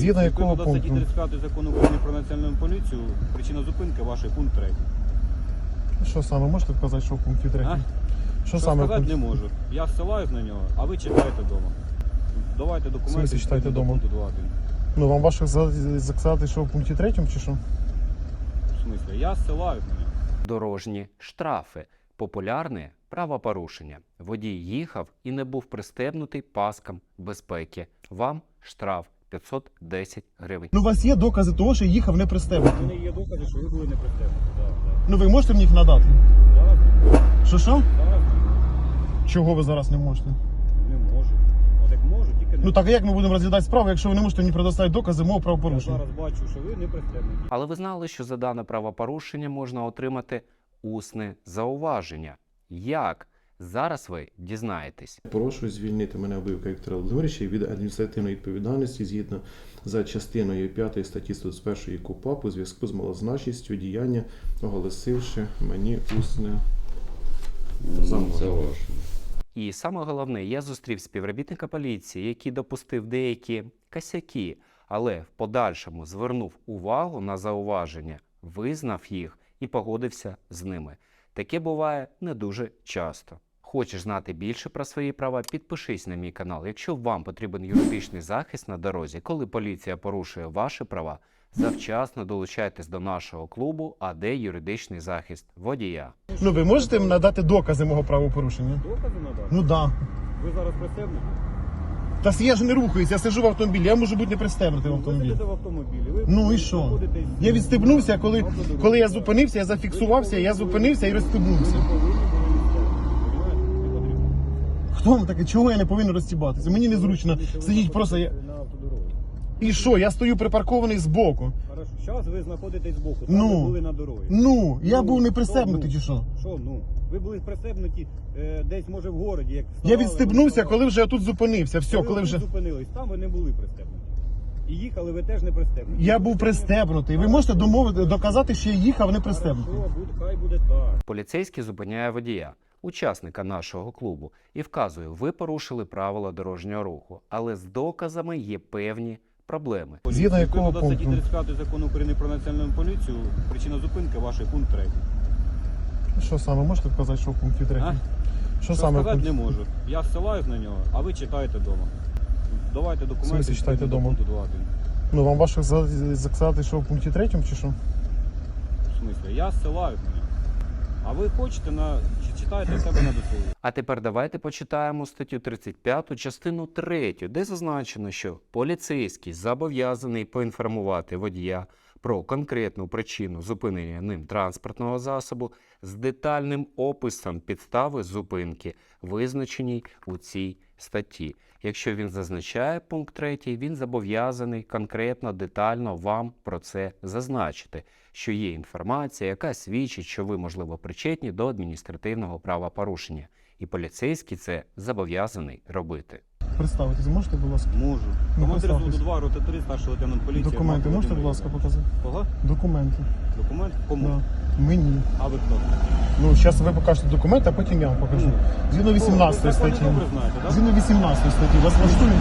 Згідно якого до статті пункту? 35 закону України про національну поліцію, причина зупинки вашої пункт 3. Що саме можете вказати, що в пункті 3? А? Що Що саме в сказати пункті? не можу. Я ссилаюсь на нього, а ви читаєте вдома. Давайте В документи. смислі читайте відповідно до вдома? пункту 2.1. Ну вам важко за- сказати, що в пункті 3 чи що? В смислі, я ссилаюсь на нього. Дорожні штрафи популярне правопорушення. Водій їхав і не був пристебнутий паскам безпеки. Вам штраф 510 гривень. Ну у вас є докази того, що їхав не У мене є докази, що ви були не пристебнуті. Ну ви можете мені їх надати? Зараз. Що що? Зараз Чого ви зараз не можете? Не можу. От як можу, тільки не Ну так а як ми будемо розглядати справу, якщо ви не можете мені предоставити докази мого Я правопорушення? зараз бачу, що ви не пристебнуті. Але ви знали, що за дане правопорушення можна отримати усне зауваження. Як? Зараз ви дізнаєтесь. Прошу звільнити мене обивка Віктора Володимировича від адміністративної відповідальності згідно за частиною 5 статті 121 КУПАП у зв'язку з малозначністю діяння, оголосивши мені усне замовлення. І саме головне, я зустрів співробітника поліції, який допустив деякі косяки, але в подальшому звернув увагу на зауваження, визнав їх і погодився з ними. Таке буває не дуже часто. Хочеш знати більше про свої права? Підпишись на мій канал. Якщо вам потрібен юридичний захист на дорозі, коли поліція порушує ваші права, завчасно долучайтесь до нашого клубу АД юридичний захист водія. Ну ви можете мені надати докази мого правопорушення? Докази надати? Ну да. Ви зараз пристебнуті? Та я ж не рухаюсь, я сижу в автомобілі, я можу бути не пристебнутий в Ви автомобілі. сидите в автомобілі. Ви Ну і що? Я відстебнувся, коли, коли я зупинився, я зафіксувався, я зупинився і Ви розстебнувся. не повинні були відстебнути, понімаєте? Не потрібно. Хто вам таке? Чого я не повинен розстібатися? Мені незручно сидіть просто. Я... І що? Я стою припаркований збоку. Хорошо. Зараз ви знаходитесь збоку. Там Ну. ви були на дорозі. Ну, я Ну, був не пристебнутий ну? чи що? Що, ну? Ви були пристебнуті е, десь, може, в городі, як Я вставали, відстебнувся, коли вже я тут зупинився. Все, Коли коли ви вже. зупинились, там ви не були пристебнуті. І їхали ви теж не пристебнуті. Я був пристебнутий. Ви можете домовити доказати, що я їхав не пристебнутий. Хорошо, буде, хай буде так. Поліцейський зупиняє водія, учасника нашого клубу, і вказує, ви порушили правила дорожнього руху, але з доказами є певні проблеми. Згідно якого статті пункту? 35 закону України про національну поліцію, причина зупинки вашої пункт 3. Що саме можете вказати, що в пункті 3? А? Що Що саме в сказати пункті? не можу. Я ссилаюсь на нього, а ви читаєте вдома. Давайте документи. смислі читайте відповідно до пункту 2.1. Ну вам важко за- сказати, що в пункті 3 чи що? В смислі, я ссилаюсь на нього. А ви хочете на чи читаєте в себе на досугі. А тепер давайте почитаємо статтю 35, частину 3, де зазначено, що поліцейський зобов'язаний поінформувати водія про конкретну причину зупинення ним транспортного засобу з детальним описом підстави зупинки, визначеній у цій статті. Якщо він зазначає пункт 3, він зобов'язаний конкретно детально вам про це зазначити, що є інформація, яка свідчить, що ви, можливо, причетні до адміністративного правопорушення, і поліцейський це зобов'язаний робити. Представитись можете, будь ласка? Можу. Ну, Командир представтесь. зводу 2, роти 3, старший лейтенант поліції. Документи Марко можете, будь ласка, показати? Кого? Документи. Документ? Кому? Да. Мені. А ви хто? Ну, зараз ви покажете документ, а потім я вам покажу. Ну, Згідно 18 Ви статті. добре знаєте? Згідно 18 статті. Вас влаштує?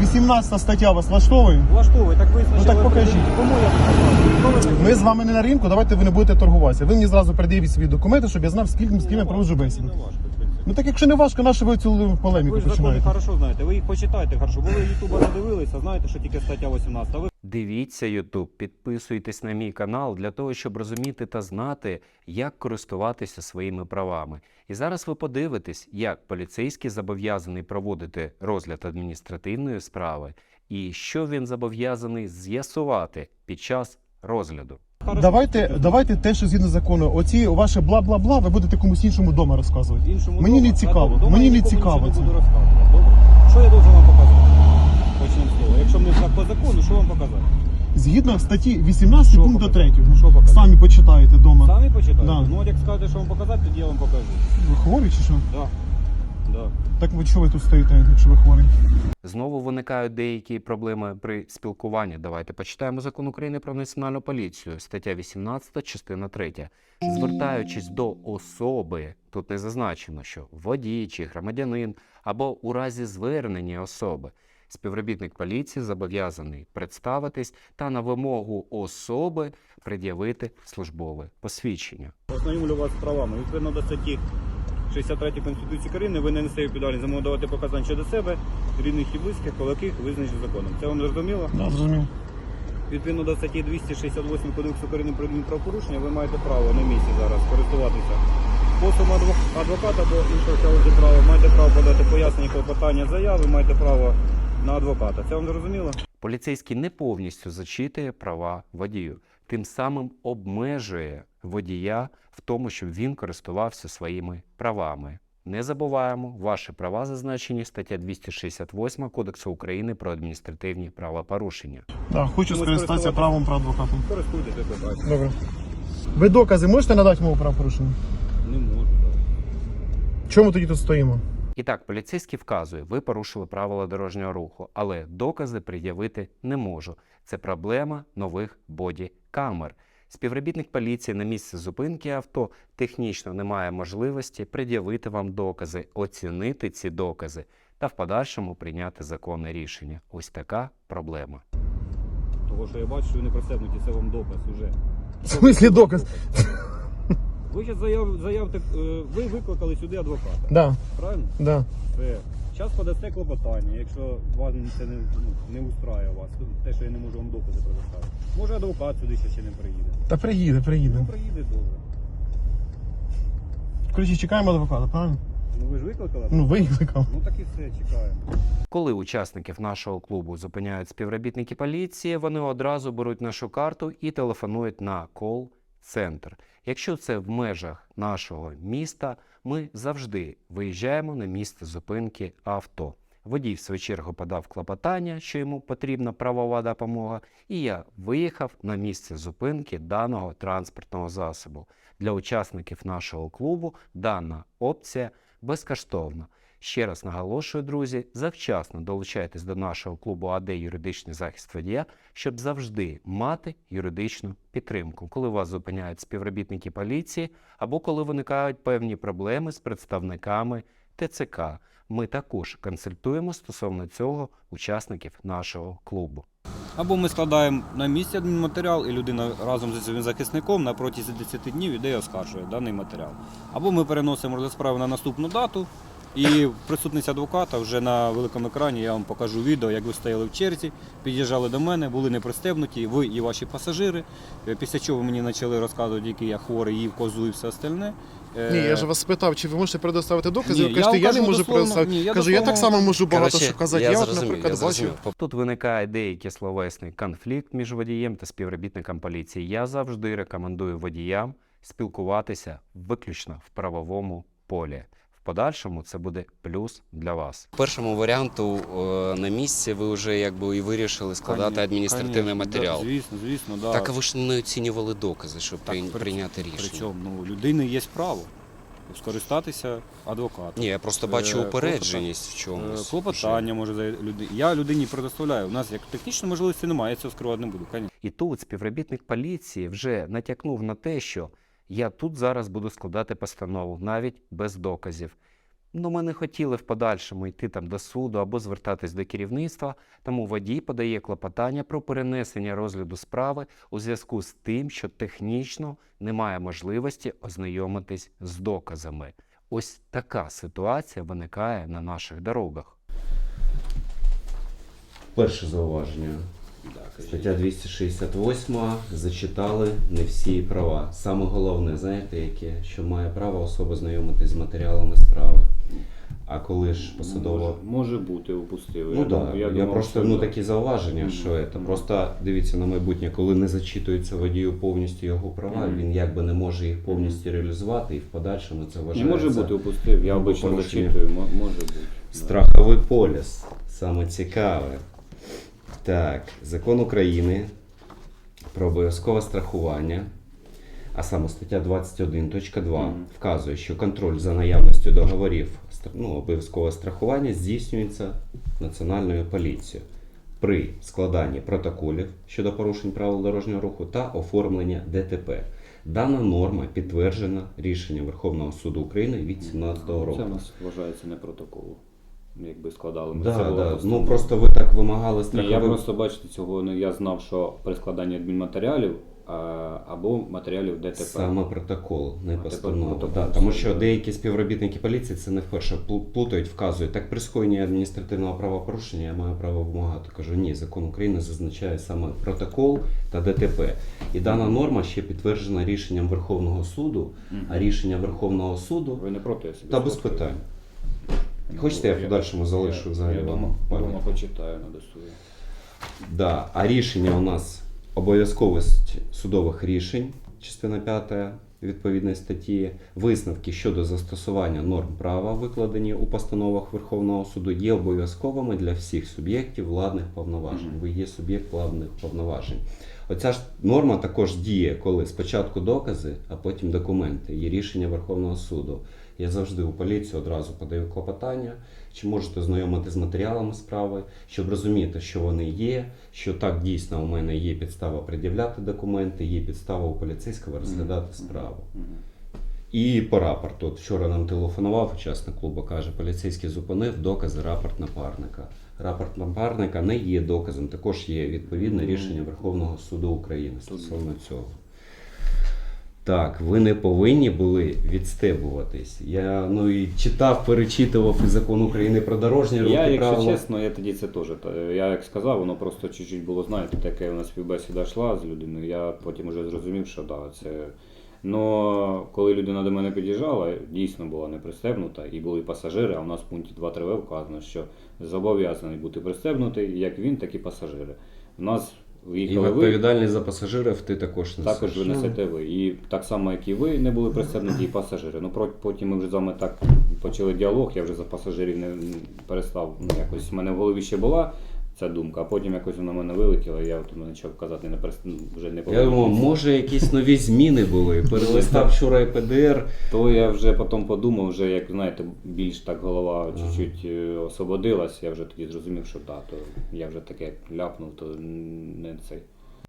18 стаття вас влаштовує? Влаштовує, так ви Ну, так покажіть. Кому я покажу? Хто ви такі? Ми з вами не на ринку, давайте ви не будете торгуватися. Ви мені зразу передивіть свої документи, щоб я знав, скільки з ким я проводжу бесіду. Не важко. Ну так якщо не важко, на що ви цю полеміку Ви ж закони починаєте? хорошо знаєте, ви їх почитайте хорошо, бо ви ютуба не дивилися, знаєте, що тільки стаття 18, а ви Дивіться YouTube, підписуйтесь на мій канал для того, щоб розуміти та знати, як користуватися своїми правами. І зараз ви подивитесь, як поліцейський зобов'язаний проводити розгляд адміністративної справи і що він зобов'язаний з'ясувати під час розгляду. Давайте, давайте те, що згідно закону, оці ваше бла-бла-бла, ви будете комусь іншому вдома розказувати. Іншому Мені не цікаво, дома мені не цікаво це. буду розказувати. Добре? Що я должен вам показати? Почнемо з того. Якщо мені так по закону, що вам показати? Згідно статті 18 Що пункту показати? 3. Що показати? Самі почитаєте вдома. Самі почитайте? Да. Ну от як скажете, що вам показати, тоді я вам покажу. Ви хворі чи що? Да. Да. Так ви чого ви тут стоїте, якщо ви хворі? Знову виникають деякі проблеми при спілкуванні. Давайте почитаємо закон України про національну поліцію, стаття 18, частина 3. Звертаючись до особи, тут не зазначено, що водій чи громадянин, або у разі звернення особи, Співробітник поліції зобов'язаний представитись та на вимогу особи пред'явити службове посвідчення. Ознайомлю вас з правами. Відповідно до статті 63 Конституції України ви не несете відповідальність за мову давати показань щодо себе, рідних і близьких, коло яких визначено законом. Це вам зрозуміло? Да, зрозумів. Відповідно до статті 268 Кодексу України про адмінправопорушення, ви маєте право на місці зараз користуватися послугом адвоката або іншого тягу права. Маєте право подати пояснення, клопотання, заяви, маєте право на адвоката. Це вам зрозуміло? Поліцейський не повністю зачитує права водію, тим самим обмежує водія в тому, щоб він користувався своїми правами. Не забуваємо, ваші права зазначені стаття 268 Кодексу України про адміністративні правопорушення. Да, хочу скористатися правом про адвоката. Користуйтесь, як ви. Добре. Ви докази можете надати мого правопорушення? Не можу. Чому тоді тут стоїмо? І так, поліцейський вказує, ви порушили правила дорожнього руху, але докази пред'явити не можу. Це проблема нових боді-камер. Співробітник поліції на місці зупинки авто технічно не має можливості пред'явити вам докази, оцінити ці докази та в подальшому прийняти законне рішення. Ось така проблема. Того, що я бачу, що ви не пристебнуті, це вам доказ уже. В смислі доказ? Ви зараз заяв, заявте, е, ви викликали сюди адвоката. Да, Правильно? да. Зараз подасте клопотання, якщо вас це не, ну, не устраює вас, те, що я не можу вам докази предоставити. Може адвокат сюди ще, ще не приїде. Та приїде, приїде. Ну приїде добре. Коротше, чекаємо адвоката, правильно? Ну ви ж викликали? Ну, викликав. Ну так і все, чекаємо. Коли учасників нашого клубу зупиняють співробітники поліції, вони одразу беруть нашу карту і телефонують на кол-центр. Якщо це в межах нашого міста, ми завжди виїжджаємо на місце зупинки авто. Водій, в свою чергу, подав клопотання, що йому потрібна правова допомога, і я виїхав на місце зупинки даного транспортного засобу. Для учасників нашого клубу дана опція безкоштовна. Ще раз наголошую, друзі, завчасно долучайтесь до нашого клубу АД юридичний захист водія, щоб завжди мати юридичну підтримку, коли вас зупиняють співробітники поліції або коли виникають певні проблеми з представниками ТЦК. Ми також консультуємо стосовно цього учасників нашого клубу. Або ми складаємо на місці адмінматеріал, і людина разом зі своїм захисником на протязі 10 днів іде і оскаржує даний матеріал. Або ми переносимо розгляд на наступну дату, і присутність адвоката вже на великому екрані я вам покажу відео, як ви стояли в черзі, під'їжджали до мене, були не пристебнуті, ви і ваші пасажири. Е, Після чого ви мені почали розказувати, який я хворий, їв козу і все остальне. Е, Ні, я ж вас спитав, чи ви можете предоставити докази? Ні, ви кажете, я я, не можу дословно- предоставити. ні, я Кажу, я так само можу багато що казати. я Я, от, зрозумів, наприклад, я бачу. зрозумів. Тут виникає деякий словесний конфлікт між водієм та співробітником поліції. Я завжди рекомендую водіям спілкуватися виключно в правовому полі. Подальшому це буде плюс для вас. першому варіанту е, на місці ви вже якби і вирішили складати Конечно, адміністративний конечно, матеріал. Да, звісно, звісно, да. Так а ви ж не оцінювали докази, щоб Так, прий- при- прийняти рішення. Причому ну, у людини є право скористатися адвокатом. Ні, я просто Е, бачу упередженість в Е, чомусь. Клопотання може за люди. Я людині предоставляю. У нас як технічної можливості немає, я цього скривати не буду. Конечно. І тут співробітник поліції вже натякнув на те, що я тут зараз буду складати постанову, навіть без доказів. Ну, ми не хотіли в подальшому йти там до суду або звертатись до керівництва, тому водій подає клопотання про перенесення розгляду справи у зв'язку з тим, що технічно немає можливості ознайомитись з доказами. Ось така ситуація виникає на наших дорогах. Перше зауваження. Стаття 268 зачитали не всі права. Саме головне, знаєте, яке, що має право особа знайомитись з матеріалами справи. А коли ж посадова Може, може бути, упустили. Ну так, я, думав, просто що ну да. такі зауваження, що це. Просто дивіться на майбутнє, коли не зачитується водію повністю його права, Мгм. він якби не може їх повністю реалізувати, і в подальшому це Не вважається може бути, упустив. Я грубе обично порушення. зачитую, мо- може бути. Да. страховий поліс. Саме цікаве. Так, закон України про обов'язкове страхування, а саме стаття 21.2 Мгм. вказує, що контроль за наявністю договорів ну, обов'язкове страхування здійснюється Національною поліцією при складанні протоколів щодо порушень правил дорожнього руху та оформлення ДТП. Дана норма підтверджена рішенням Верховного суду України від 2017 року. Це у нас вважається не протоколу. Якби складали. Ми Да, це було да. просто- Ну просто ви так вимагали Ні, я просто бачите цього. Ну я знав, що при складанні адмінматеріалів а, або матеріалів ДТП. Саме протокол, не А, постанова. протокол, Да, тому що да. деякі співробітники поліції це не вперше плу- плутають, вказують. Так при скоєнні адміністративного правопорушення я маю право вимагати. Кажу, ні, закон України зазначає саме протокол та ДТП. І дана норма ще підтверджена рішенням Верховного суду, Мгм. а рішення Верховного суду Ви не проти я собі та без сфоткаю? питань. Хочете, я в подальшому залишу я, взагалі Я вам дома, пам'ять? почитаю на досугі. Да, а рішення у нас обов'язковість судових рішень, частина 5 відповідної статті, висновки щодо застосування норм права, викладені у постановах Верховного суду, є обов'язковими для всіх суб'єктів владних повноважень. Ви є суб'єкт владних повноважень. Оця ж норма також діє, коли спочатку докази, а потім документи. Є рішення Верховного суду. Я завжди у поліцію одразу подаю клопотання, чи можете знайомити з матеріалами справи, щоб розуміти, що вони є, що так дійсно у мене є підстава пред'являти документи, є підстава у поліцейського розглядати справу. І по рапорту. От вчора нам телефонував учасник клубу, каже, поліцейський зупинив докази рапорт напарника. Рапорт напарника не є доказом, також є відповідне рішення Верховного суду України стосовно цього. Так, ви не повинні були відстебуватись. Я ну і читав, перечитував і закон України про дорожній рух Я, якщо правила. чесно, я тоді це теж. Я як сказав, воно просто чуть-чуть було, знаєте, таке у нас співбесіда йшла з людиною. Я потім вже зрозумів, що да, це. Но коли людина до мене під'їжджала, дійсно була не пристебнута, і були пасажири, а в нас в пункті 2.3 вказано, що зобов'язаний бути пристебнутий як він, так і пасажири. У нас І виїхали ви, відповідальність за пасажирів ти також несеш. також ви несете ви. І так само, як і ви не були пристебнуті, і пасажири. Ну про- потім ми вже з вами так почали діалог, я вже за пасажирів не не перестав. Ну, якось У мене в голові ще була ця думка, а потім якось вона в мене вилетіла, і я от почав казати, не перест... ну, вже не Я думав, може якісь нові зміни були. Перелистав вчора і ПДР. То я вже потім подумав, вже як знаєте, більш так голова чуть-чуть е, освободилась, я вже тоді зрозумів, що да, то я вже таке ляпнув, то не цей.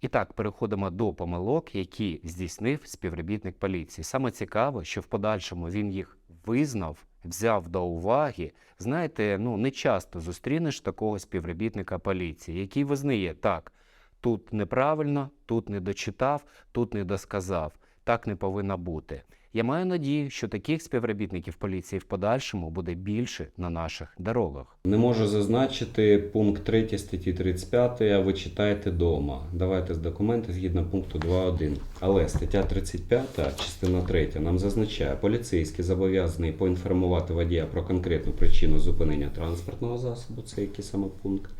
І так, переходимо до помилок, які здійснив співробітник поліції. Саме цікаво, що в подальшому він їх визнав, взяв до уваги. Знаєте, ну не часто зустрінеш такого співробітника поліції, який визнає так, тут неправильно, тут не дочитав, тут не досказав. Так не повинно бути. Я маю надію, що таких співробітників поліції в подальшому буде більше на наших дорогах. Не можу зазначити пункт 3 статті 35, а ви читаєте дома. Давайте з документи згідно пункту 2.1. Але стаття 35, частина 3, нам зазначає, поліцейський зобов'язаний поінформувати водія про конкретну причину зупинення транспортного засобу, це який саме пункт,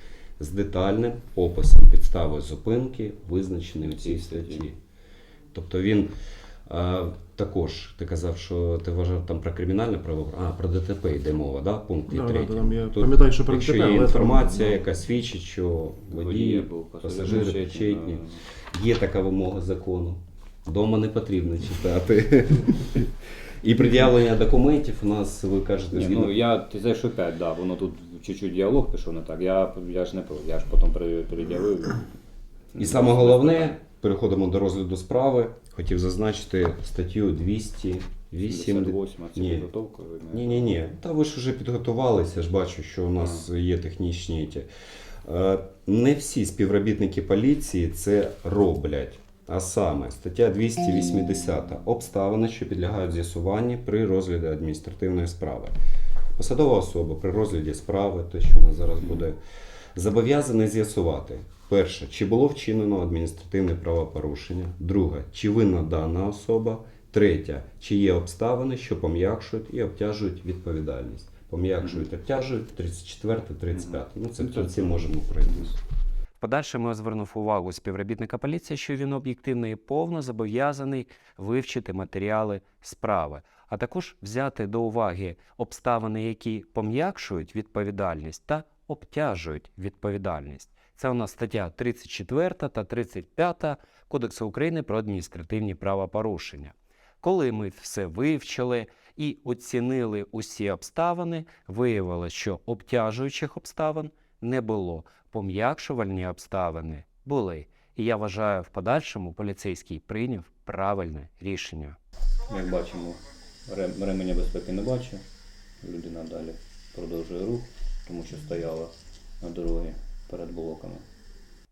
з детальним описом підстави зупинки, визначеної у цій статті. Тобто він е, також, ти казав, що ти вважав там про кримінальне право, а про ДТП йде мова, да? пункт Да, да, 3. да, там я Тут, пам'ятаю, що про якщо ДТП, є але там, інформація, ну, яка свідчить, що водії, пасажири причетні, є така вимога закону. Дома не потрібно читати. І пред'явлення документів у нас, ви кажете, Ні, ну я ти знаєш, що 5, да, воно тут чуть-чуть діалог пішов не так. Я, я ж не я ж потім переділив. І саме головне, переходимо до розгляду справи. Хотів зазначити статтю 208. 88, це Ні. підготовка. Ні, ні, ні. Та ви ж вже підготувалися, ж бачу, що у нас є технічні. Ті. Е, Не всі співробітники поліції це роблять. А саме стаття 280 обставини, що підлягають з'ясуванні при розгляді адміністративної справи. Посадова особа при розгляді справи, те, що у нас зараз буде, зобов'язаний з'ясувати. Перше, чи було вчинено адміністративне правопорушення. Друге, чи винна дана особа. Третє, чи є обставини, що пом'якшують і обтяжують відповідальність. Пом'якшують, обтяжують 34, 35. Ну, це в кінці можемо пройти. В подальшому я звернув увагу співробітника поліції, що він об'єктивно і повно зобов'язаний вивчити матеріали справи, а також взяти до уваги обставини, які пом'якшують відповідальність та обтяжують відповідальність. Це у нас стаття 34 та 35 Кодексу України про адміністративні правопорушення. Коли ми все вивчили і оцінили усі обставини, виявилося, що обтяжуючих обставин не було пом'якшувальні обставини були. І я вважаю, в подальшому поліцейський прийняв правильне рішення. Як бачимо, рем- ременя безпеки не бачу. Людина далі продовжує рух. Тому що стояла на дорогі перед блоками.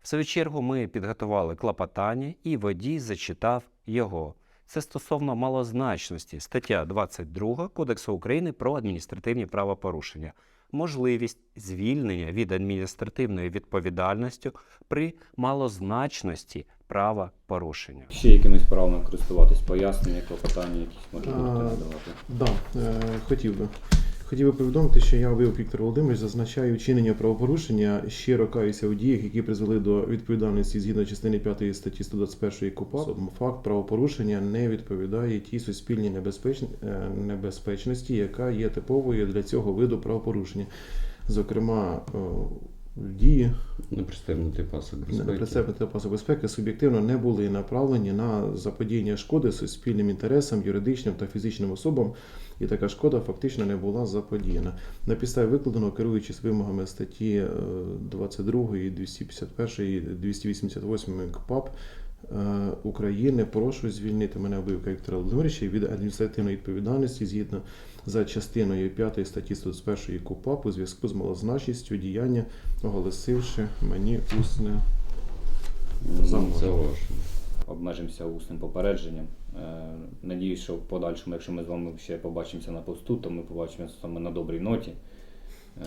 В свою чергу ми підготували клопотання і водій зачитав його. Це стосовно малозначності стаття 22 Кодексу України про адміністративні правопорушення. Можливість звільнення від адміністративної відповідальності при малозначності правопорушення. Ще якимись правами користуватись, пояснення, клопотання якісь А, надавати. Да, е, хотів би. Хотів би повідомити, що я Вивк Віктор Володимирович зазначаю вчинення правопорушення, щиро каюся у діях, які призвели до відповідальності згідно частини 5 статті 121 КУПАП. Факт правопорушення не відповідає тій суспільній небезпеч- е, небезпечності, яка є типовою для цього виду правопорушення. Зокрема, е, дії Непристебнутий пасок безпеки. Пасу безпеки суб'єктивно не були направлені на заподіяння шкоди суспільним інтересам, юридичним та фізичним особам, і така шкода фактично не була заподіяна. На підставі викладеного, керуючись вимогами статті е, 22, 251, 288 КПАП е, України, прошу звільнити мене обивка Віктора Володимировича від адміністративної відповідальності згідно за частиною 5 статті 121 КУПАП у зв'язку з малозначністю діяння, оголосивши мені усне Замовлення. Обмежимося усним попередженням. Е, Надіюсь, що в подальшому, якщо ми з вами ще побачимося на посту, то ми побачимося саме на добрій ноті.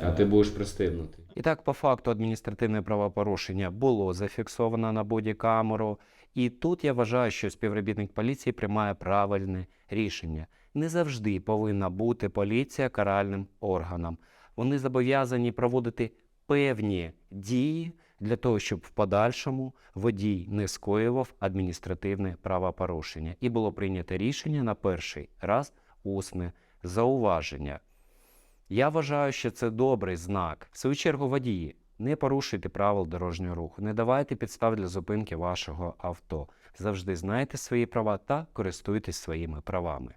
А ти будеш пристебнутий. І так, по факту, адміністративне правопорушення було зафіксовано на бодікамеру. І тут я вважаю, що співробітник поліції приймає правильне рішення. Не завжди повинна бути поліція каральним органом. Вони зобов'язані проводити певні дії для того, щоб в подальшому водій не скоював адміністративне правопорушення. І було прийнято рішення на перший раз усне зауваження. Я вважаю, що це добрий знак. В свою чергу, водії, не порушуйте правил дорожнього руху, не давайте підстав для зупинки вашого авто. Завжди знайте свої права та користуйтесь своїми правами.